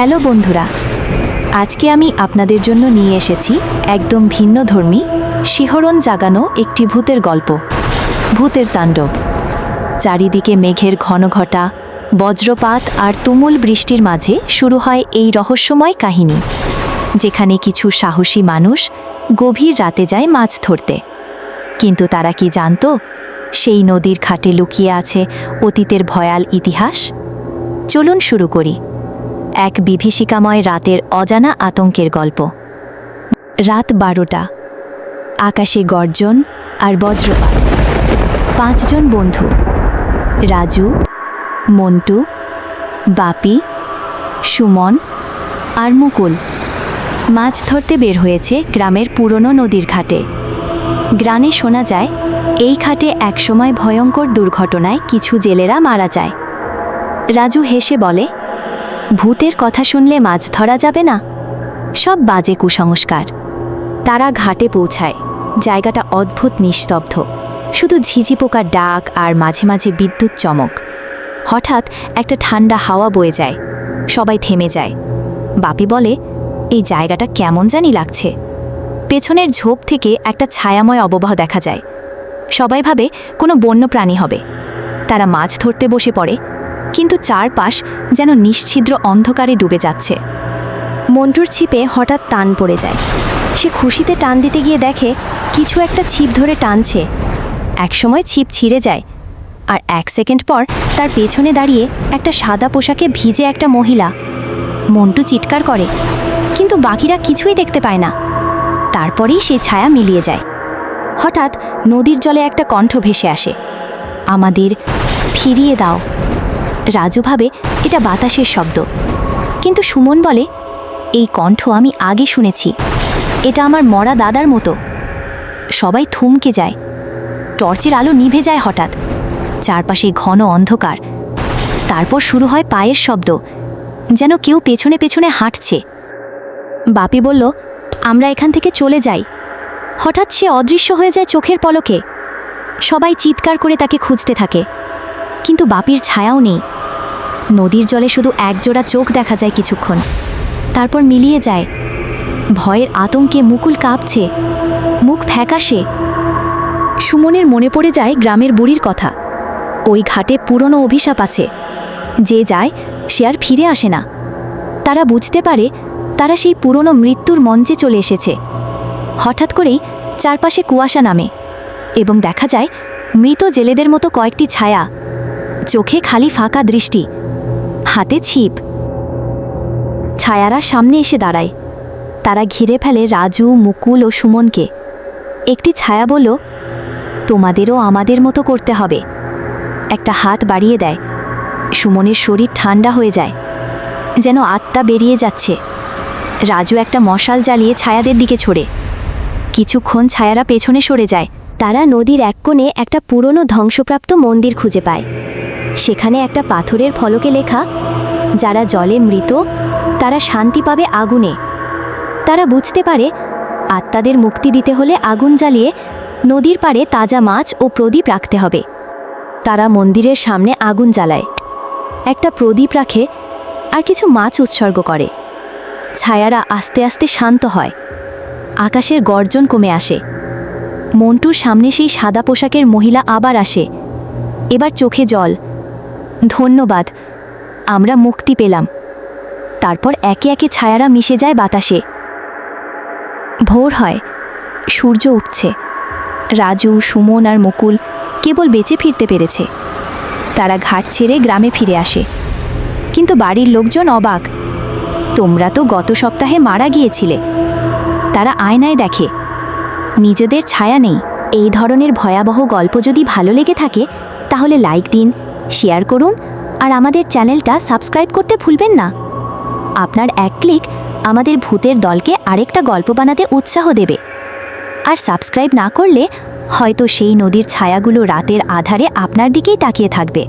Hello বন্ধুরা, আজকে আমি আপনাদের জন্য নিয়ে এসেছি একদম ভিন্নধর্মী, শিহরণ জাগানো একটি ভূতের গল্প, ভূতের তাণ্ডব। চারিদিকে মেঘের ঘনঘটা, বজ্রপাত আর তুমুল বৃষ্টির মাঝে শুরু হয় এই রহস্যময় কাহিনী, যেখানে কিছু সাহসী মানুষ গভীর রাতে যায় মাছ ধরতে। কিন্তু তারা কি জানতো, সেই নদীর ঘাটে লুকিয়ে আছে অতীতের ভয়াল ইতিহাস? চলুন শুরু করি। এক বিভীষিকাময় রাতের অজানা আতঙ্কের গল্প। রাত বারোটা। আকাশে গর্জন আর বজ্রপাত। পাঁচজন বন্ধু। রাজু, মন্টু, বাপি, সুমন আর মুকুল। মাছ ধরতে বের হয়েছে গ্রামের পুরনো নদীর ঘাটে। গ্রামে শোনা যায়, এই ঘাটে একসময় ভয়ঙ্কর দুর্ঘটনায় কিছু জেলেরা মারা যায়। রাজু হেসে বলে ভূতের কথা শুনলে মাছ ধরা যাবে না? সব বাজে কুসংস্কার। তারা ঘাটে পৌঁছায়। জায়গাটা অদ্ভুত নিস্তব্ধ। শুধু ঝিঝি পোকার ডাক আর মাঝে মাঝে বিদ্যুৎ চমক। হঠাৎ একটা ঠান্ডা হাওয়া বয়ে যায়। সবাই থেমে যায়। বাপি বলে, এই জায়গাটা কেমন জানি লাগছে। পেছনের ঝোপ থেকে একটা ছায়াময় অববাহ দেখা যায়। সবাই ভাবে কোনো বন্য প্রাণী হবে। তারা মাছ ধরতে বসে পড়ে। কিন্তু চারপাশ যেন নিশ্ছিদ্র অন্ধকারে ডুবে যাচ্ছে। মন্টুর ছিপে হঠাৎ টান পড়ে যায়। সে খুশিতে টান দিতে গিয়ে দেখে কিছু একটা ছিপ ধরে টানছে। একসময় ছিপ ছিঁড়ে যায় আর এক সেকেন্ড পর তার পেছনে দাঁড়িয়ে একটা সাদা পোশাকে ভিজে একটা মহিলা। মন্টু চিৎকার করে, কিন্তু বাকিরা কিছুই দেখতে পায় না। তারপরেই সেই ছায়া মিলিয়ে যায়। হঠাৎ নদীর জলে একটা কণ্ঠ ভেসে আসে। আমাদের ফিরিয়ে দাও। রাজু ভাবে, এটা বাতাসের শব্দ। কিন্তু সুমন বলে, এই কণ্ঠ আমি আগে শুনেছি। এটা আমার মরা দাদার মতো। সবাই থমকে যায়। টর্চের আলো নিভে যায় হঠাৎ। চারপাশে ঘন অন্ধকার। তারপর শুরু হয় পায়ের শব্দ, যেন কেউ পেছনে পেছনে হাঁটছে। বাপি বলল, আমরা এখান থেকে চলে যাই। হঠাৎ সে অদৃশ্য হয়ে যায় চোখের পলকে। সবাই চিৎকার করে তাকে খুঁজতে থাকে। কিন্তু বাপির ছায়াও নেই। নদীর জলে শুধু একজোড়া চোখ দেখা যায় কিছুক্ষণ। তারপর মিলিয়ে যায়। ভয়ের আতঙ্কে মুকুল কাঁপছে। মুখ ফ্যাকাশে। সুমনের মনে পড়ে যায় গ্রামের বুড়ির কথা। ওই ঘাটে পুরনো অভিশাপ আছে। যে যায়, সে আর ফিরে আসে না। তারা বুঝতে পারে, তারা সেই পুরনো মৃত্যুর মঞ্চে চলে এসেছে। হঠাৎ করেই চারপাশে কুয়াশা নামে এবং দেখা যায়, মৃত জেলেদের মতো কয়েকটি ছায়া। চোখে খালি ফাঁকা দৃষ্টি। হাতে ছিপ। ছায়ারা সামনে এসে দাঁড়ায়। তারা ঘিরে ফেলে রাজু, মুকুল ও সুমনকে। একটি ছায়া বলল, তোমাদেরও আমাদের মতো করতে হবে। একটা হাত বাড়িয়ে দেয়। সুমনের শরীর ঠান্ডা হয়ে যায়। যেন আত্মা বেরিয়ে যাচ্ছে। রাজু একটা মশাল জ্বালিয়ে ছায়াদের দিকে ছড়ে। কিছুক্ষণ ছায়ারা পেছনে সরে যায়। তারা নদীর এক কোণে একটা পুরনো ধ্বংসপ্রাপ্ত মন্দির খুঁজে পায়। সেখানে একটা পাথরের ফলকে লেখা, যারা জলে মৃত, তারা শান্তি পাবে আগুনে। তারা বুঝতে পারে, আত্মাদের মুক্তি দিতে হলে আগুন জ্বালিয়ে নদীর পাড়ে তাজা মাছ ও প্রদীপ রাখতে হবে। তারা মন্দিরের সামনে আগুন জ্বালায়। একটা প্রদীপ রাখে আর কিছু মাছ উৎসর্গ করে। ছায়ারা আস্তে আস্তে শান্ত হয়। আকাশের গর্জন কমে আসে। মন্টুর সামনে সেই সাদা পোশাকের মহিলা আবার আসে। এবার চোখে জল। ধন্যবাদ, আমরা মুক্তি পেলাম। তারপর একে একে ছায়ারা মিশে যায় বাতাসে। ভোর হয়, সূর্য উঠছে। রাজু, সুমন আর মুকুল কেবল বেঁচে ফিরতে পেরেছে। তারা ঘাট ছেড়ে গ্রামে ফিরে আসে। কিন্তু বাড়ির লোকজন অবাক। তোমরা তো গত সপ্তাহে মারা গিয়েছিলে। তারা আয়নায় দেখে। নিজেদের ছায়া নেই। এই ধরনের ভয়াবহ গল্প যদি ভালো লেগে থাকে, তাহলে লাইক দিন শেয়ার করুন, আর আমাদের চ্যানেলটা সাবস্ক্রাইব করতে ভুলবেন না। আপনার এক ক্লিক আমাদের ভূতের দলকে আরেকটা গল্প বানাতে উৎসাহ দেবে। আর সাবস্ক্রাইব না করলে হয়তো সেই নদীর ছায়াগুলো রাতের আধারে আপনার দিকেই তাকিয়ে থাকবে।